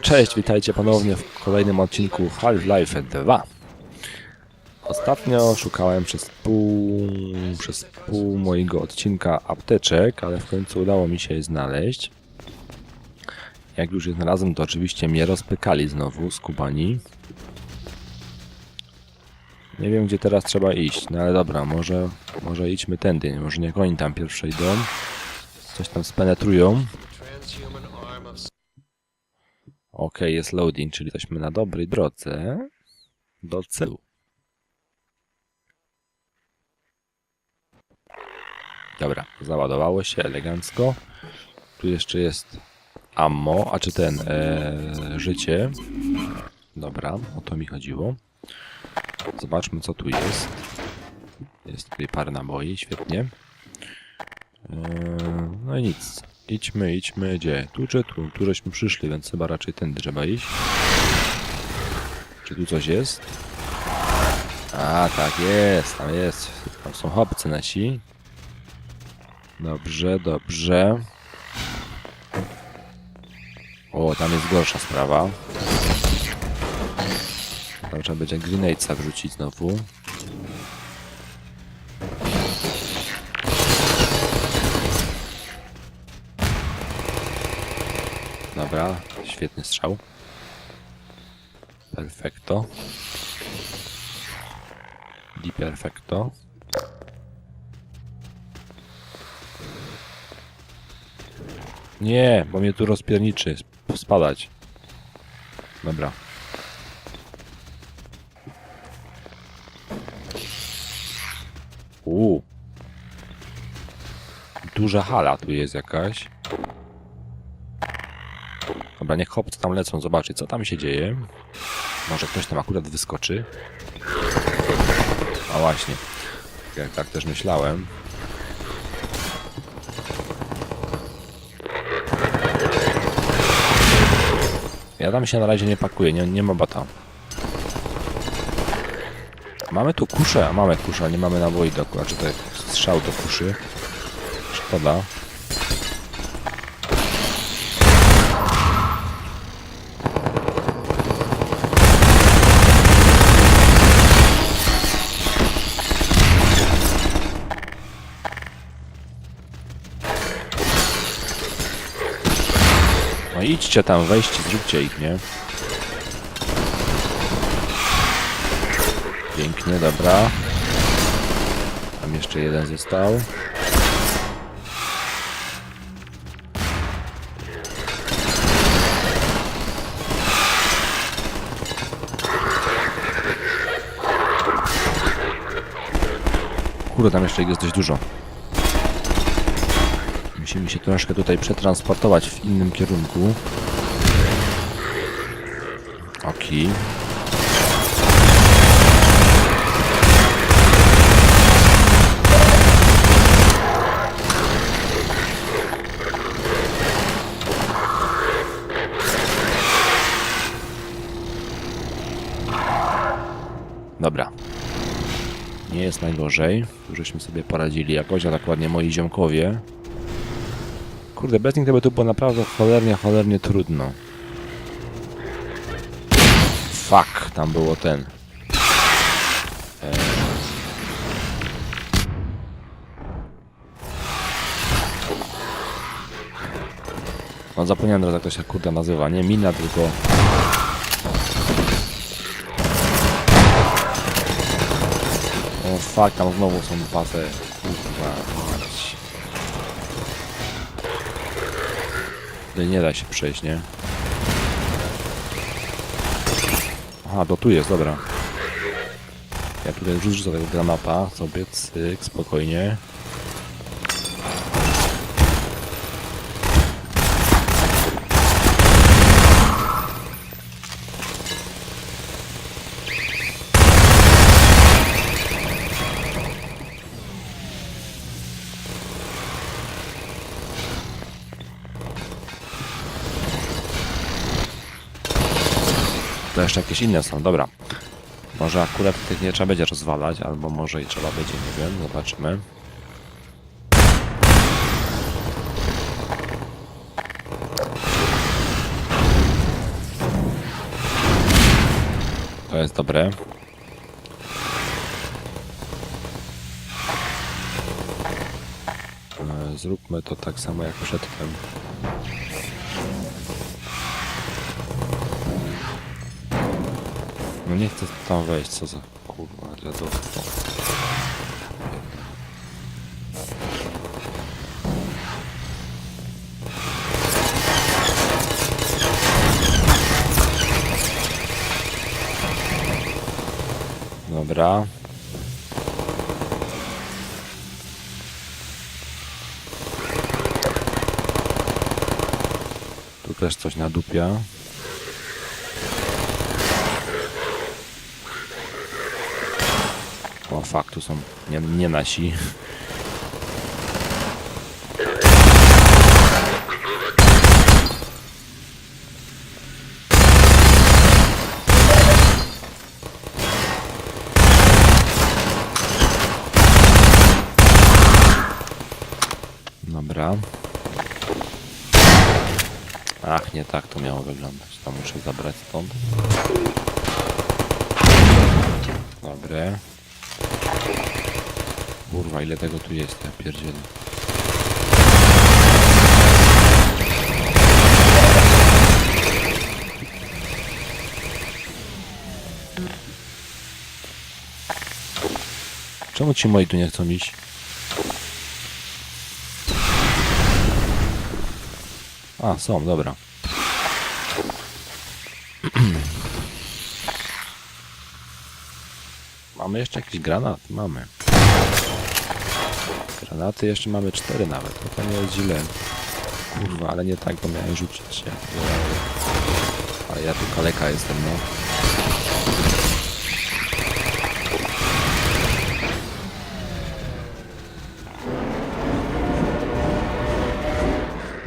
Cześć, witajcie ponownie w kolejnym odcinku Half-Life 2. Ostatnio szukałem przez pół, przez pół mojego odcinka apteczek, ale w końcu udało mi się je znaleźć. Jak już je znalazłem, to oczywiście mnie rozpykali znowu skubani. Nie wiem, gdzie teraz trzeba iść, no ale dobra, może, może idźmy tędy, może niech oni tam pierwsze idą. Coś tam spenetrują. Ok, jest loading, czyli jesteśmy na dobrej drodze do celu. Dobra, załadowało się elegancko. Tu jeszcze jest ammo, a czy ten e, życie. Dobra, o to mi chodziło. Zobaczmy co tu jest. Jest tutaj parę naboi, świetnie. E, no i nic. Idźmy, idźmy, gdzie? Tu czy tu? Tu żeśmy przyszli, więc chyba raczej tędy trzeba iść. Czy tu coś jest? A, tak jest, tam jest. Tam są chłopcy nasi. Dobrze, dobrze. O, tam jest gorsza sprawa. Tam trzeba będzie grenadesa wrzucić znowu. Dobra, świetny strzał. Perfecto. Di perfecto. Nie, bo mnie tu rozpierniczy. Sp- Spadać. Dobra. Uuu. Duża hala tu jest jakaś. Dobra, niech chłopcy tam lecą, zobaczyć co tam się dzieje. Może ktoś tam akurat wyskoczy. A właśnie. Jak tak też myślałem. Ja tam się na razie nie pakuję, nie, nie ma bata. Mamy tu kuszę, a mamy kuszę, nie mamy naboi do, znaczy to strzał do kuszy. Szkoda. Idźcie tam, weźcie, zróbcie ich, nie? Pięknie, dobra. Tam jeszcze jeden został. Kurde, tam jeszcze jest dość dużo. Musimy się troszkę tutaj przetransportować w innym kierunku. Oki. Dobra. Nie jest najgorzej. Żeśmy sobie poradzili jakoś, a dokładnie moi ziomkowie. Kurde, bez nich to by tu było naprawdę cholernie, cholernie trudno. Fuck, tam było ten. No zapomniałem teraz jak to się kurde nazywa, nie mina, tylko... O fuck, tam znowu są te... Kurwa. Nie da się przejść, nie? Aha, to tu jest, dobra. Ja tutaj rzucę tego granata sobie, cyk, spokojnie. To jeszcze jakieś inne są, dobra. Może akurat tych nie trzeba będzie rozwalać, albo może i trzeba będzie, nie wiem, zobaczymy. To jest dobre. E, zróbmy to tak samo jak przedtem. No nie chcę tam wejść, co za kurwa dziadostwo. Dobra. Tu też coś nadupia. O, tu są nie, nie nasi. Ach, nie tak to miało wyglądać. To muszę zabrać stąd. Dobre. Kurwa, ile tego tu jest, ja pierdzielę. Czemu ci moi tu nie chcą iść? A, są, dobra. Mamy jeszcze jakiś granat? Mamy. Granaty jeszcze mamy cztery nawet, to, to nie jest źle. Kurwa, ale nie tak, bo miałem rzucić się. Ale ja tu kaleka jestem, no.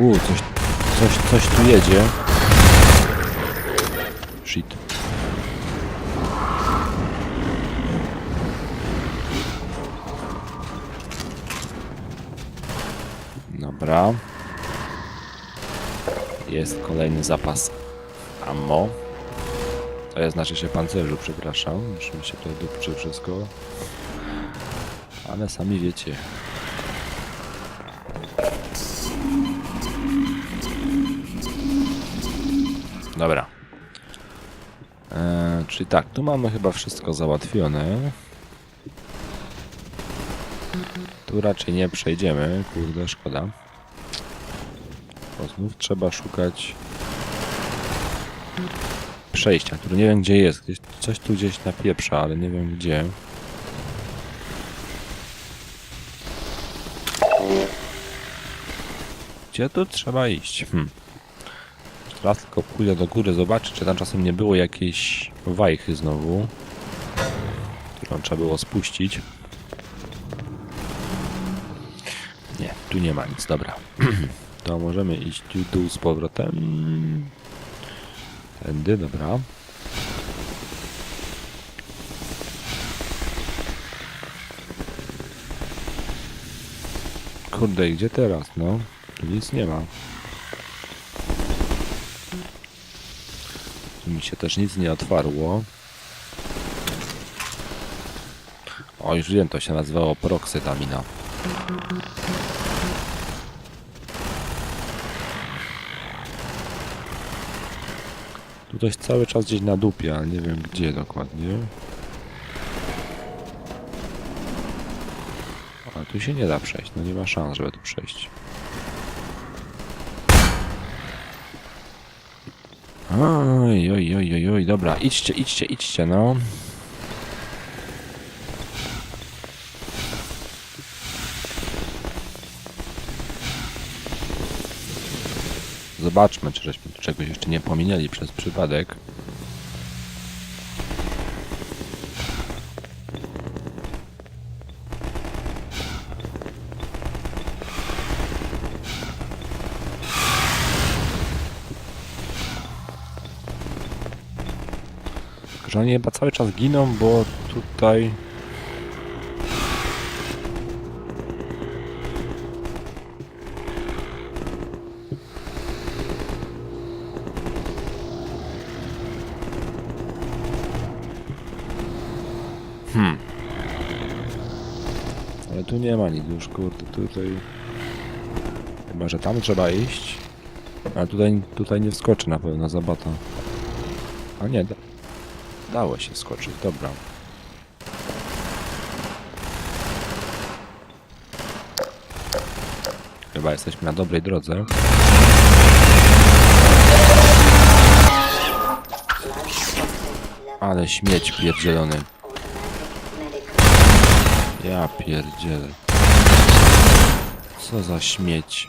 Uuu, coś, coś, coś tu jedzie. Dobra. Jest kolejny zapas ammo. To jest znaczy się pancerzu, przepraszam. Już mi się to dupczy wszystko. Ale sami wiecie. Dobra. Eee, czyli tak, tu mamy chyba wszystko załatwione. Tu raczej nie przejdziemy, kurde, szkoda. Bo znów trzeba szukać przejścia, które nie wiem gdzie jest. Gdzieś, coś tu gdzieś na pieprza, ale nie wiem gdzie. Gdzie tu trzeba iść? Hm. Teraz tylko pójdę do góry, zobaczyć, czy tam czasem nie było jakiejś wajchy znowu, którą trzeba było spuścić. Nie, tu nie ma nic, dobra. to możemy iść tu dół z powrotem. Tędy, dobra. Kurde, gdzie teraz, no? Tu nic nie ma. Tu mi się też nic nie otwarło. O, już wiem, to się nazywało proksytamina. Tu coś cały czas gdzieś na dupie, ale nie wiem gdzie dokładnie. Ale tu się nie da przejść, no nie ma szans, żeby tu przejść. Oj, oj, oj, oj, oj, dobra, idźcie, idźcie, idźcie, no. Zobaczmy, czy żeśmy czegoś jeszcze nie pominęli przez przypadek. Tylko, że oni chyba cały czas giną, bo tutaj... Hmm. Ale tu nie ma nic już, kurde, tutaj... Chyba, że tam trzeba iść. Ale tutaj, tutaj nie wskoczy na pewno zabata. A nie, da... dało się skoczyć, dobra. Chyba jesteśmy na dobrej drodze. Ale śmieć pierdzielony. Ja pierdzielę. Co za śmieć.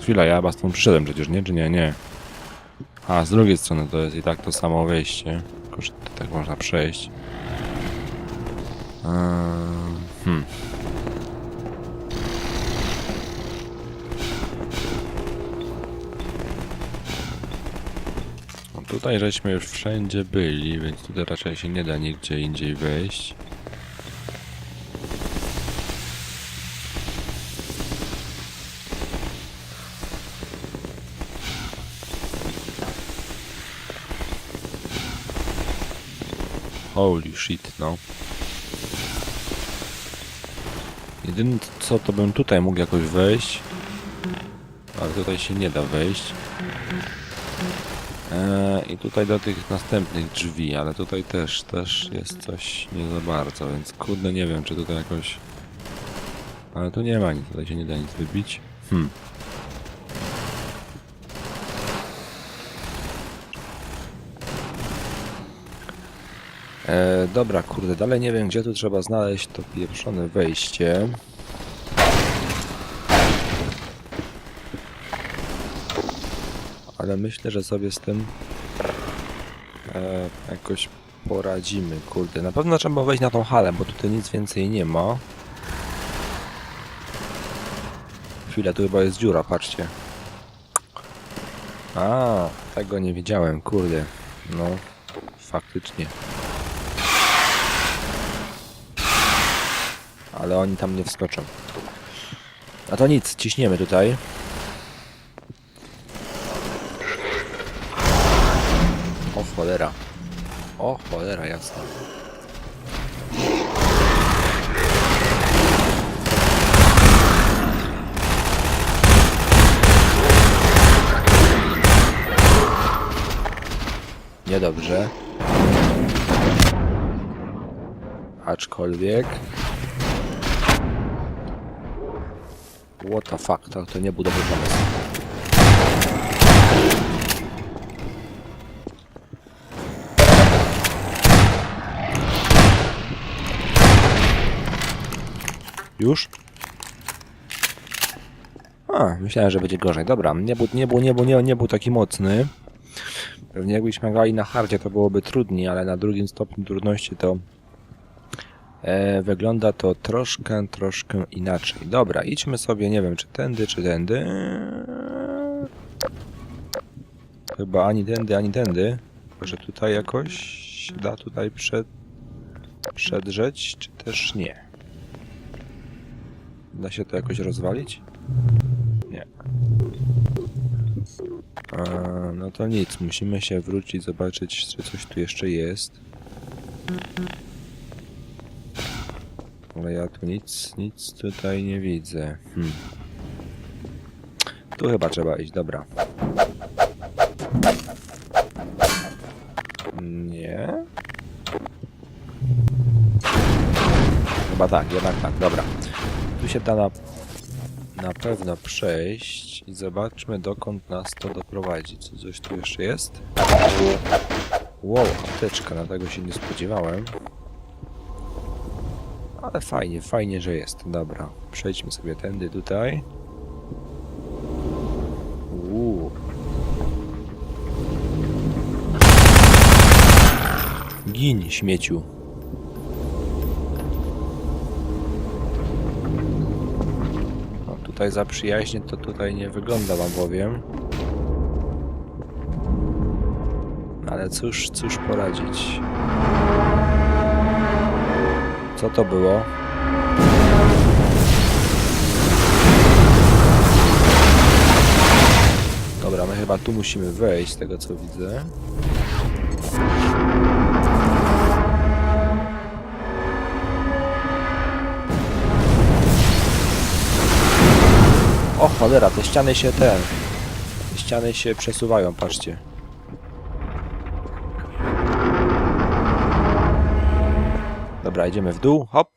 Chwila, ja chyba stąd przyszedłem przecież, nie? Czy nie? Nie. A, z drugiej strony to jest i tak to samo wejście. Tylko, że tak można przejść. Eee, hmm. Tutaj żeśmy już wszędzie byli, więc tutaj raczej się nie da nigdzie indziej wejść. Holy shit, no. Jedyne co, to bym tutaj mógł jakoś wejść. Ale tutaj się nie da wejść. Eee, I tutaj do tych następnych drzwi, ale tutaj też, też jest coś nie za bardzo, więc kurde nie wiem, czy tutaj jakoś... Ale tu nie ma nic, tutaj się nie da nic wybić. Hmm. E, dobra, kurde, dalej nie wiem, gdzie tu trzeba znaleźć to pieprzone wejście. Ale myślę, że sobie z tym e, jakoś poradzimy, kurde. Na pewno trzeba wejść na tą halę, bo tutaj nic więcej nie ma. Chwila, tu chyba jest dziura, patrzcie. A, tego nie wiedziałem, kurde. No, faktycznie. Ale oni tam nie wskoczą. A to nic, ciśniemy tutaj. Cholera. O cholera, jasna. Niedobrze. Aczkolwiek... What the fuck, to, to nie był dobry pomysł. Już? A, myślałem, że będzie gorzej. Dobra, nie był, nie był, nie był, nie, nie był taki mocny. Pewnie jakbyśmy grali na hardzie, to byłoby trudniej, ale na drugim stopniu trudności to e, wygląda to troszkę, troszkę inaczej. Dobra, idźmy sobie, nie wiem, czy tędy, czy tędy. Chyba ani tędy, ani tędy. Może tutaj jakoś da tutaj przed, przedrzeć, czy też nie. Da się to jakoś rozwalić? Nie. A, no to nic, musimy się wrócić, zobaczyć, czy coś tu jeszcze jest. Ale ja tu nic, nic tutaj nie widzę. Hmm. Tu chyba trzeba iść, dobra. Nie. Chyba tak, jednak tak, dobra. Tu się da na, na pewno przejść i zobaczmy dokąd nas to doprowadzi. Co coś tu jeszcze jest? Wow, apteczka, na tego się nie spodziewałem. Ale fajnie, fajnie, że jest. Dobra, przejdźmy sobie tędy tutaj. Uuu. Gin, śmieciu. Tutaj za przyjaźnie to tutaj nie wygląda, wam powiem. Ale cóż, cóż poradzić. Co to było? Dobra, my chyba tu musimy wejść, z tego co widzę. Cholera, te ściany się ten... Te ściany się przesuwają, patrzcie. Dobra, idziemy w dół, hop.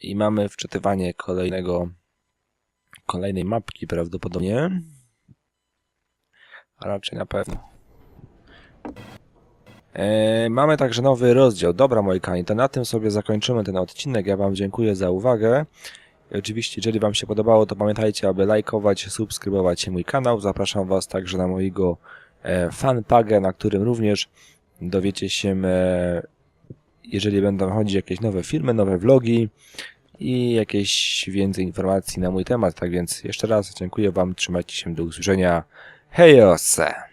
I mamy wczytywanie kolejnego kolejnej mapki prawdopodobnie. A raczej na pewno. E, mamy także nowy rozdział. Dobra, moi kochani, to na tym sobie zakończymy ten odcinek. Ja Wam dziękuję za uwagę. Oczywiście, jeżeli Wam się podobało, to pamiętajcie, aby lajkować, subskrybować mój kanał. Zapraszam Was także na mojego e, fanpagę, na którym również dowiecie się, e, jeżeli będą chodzić jakieś nowe filmy, nowe vlogi i jakieś więcej informacji na mój temat. Tak więc jeszcze raz dziękuję Wam, trzymajcie się, do usłyszenia. Hejose!